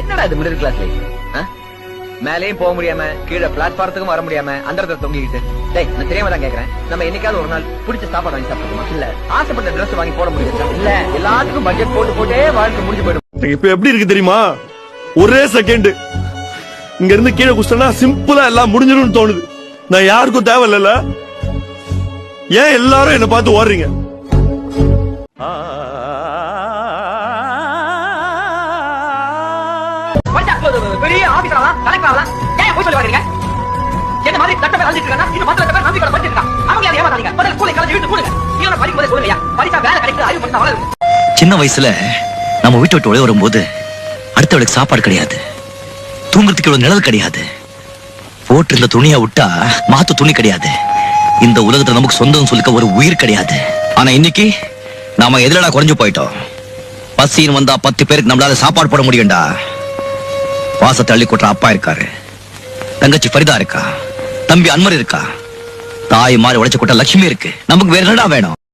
என்னடா இது middle class மேலேயும் போக முடியாம கீழே பிளாட்பாரத்துக்கும் வர முடியாம அந்த இடத்துல தொங்கிக்கிட்டு. டேய் நான் தெரியாம தான் கேக்குறேன். நம்ம என்னைக்காவது ஒரு நாள் பிடிச்ச சாப்பாடு வாங்கி சாப்பிடுமா இல்ல. ஆசைப்பட்ட ட்ரெஸ் வாங்கி போட முடியாது இல்ல. எல்லாத்துக்கும் பட்ஜெட் போட்டு போட்டே வாழ்க்கை முடிஞ்சு போயிடும். இப்ப எப்படி இருக்கு தெரியுமா? ஒரே செகண்ட் இங்க இருந்து கீழே குஸ்டனா சிம்பிளா எல்லாம் முடிஞ்சிடும் தோணுது. நான் யாருக்கும் தேவையில்ல ஏன் எல்லாரும் என்ன பார்த்து ஓடுறீங்க? ஏன் போய் சொல்லி என்ன மாதிரி பேர் இருக்காங்க இன்னும் பேர் அவங்க ஏமாத்தாதீங்க முதல்ல ஸ்கூலை கலந்து படிக்கும் போதே சொல்லுங்க படிச்சா வேலை அறிவு சின்ன வயசுல நம்ம வீட்டை விட்டு ஒளி வரும்போது அடுத்தவளுக்கு சாப்பாடு கிடையாது. தூங்குறதுக்கு இவ்வளவு நிழல் கிடையாது. போட்டு இருந்த துணியை விட்டா மாத்து துணி கிடையாது. இந்த உலகத்துல நமக்கு சொந்தம் சொல்லிக்க ஒரு உயிர் கிடையாது. ஆனா இன்னைக்கு நாம எதிரடா குறைஞ்சு போயிட்டோம். பசின்னு வந்தா பத்து பேருக்கு நம்மளால சாப்பாடு போட முடியும்டா. வாச தள்ளி கொட்டுற அப்பா இருக்காரு. தங்கச்சி ஃபரிதா இருக்கா. தம்பி அன்மர் இருக்கா. தாய் மாதிரி உழைச்சு கொட்ட லட்சுமி இருக்கு. நமக்கு வேற என்னடா வேணும்?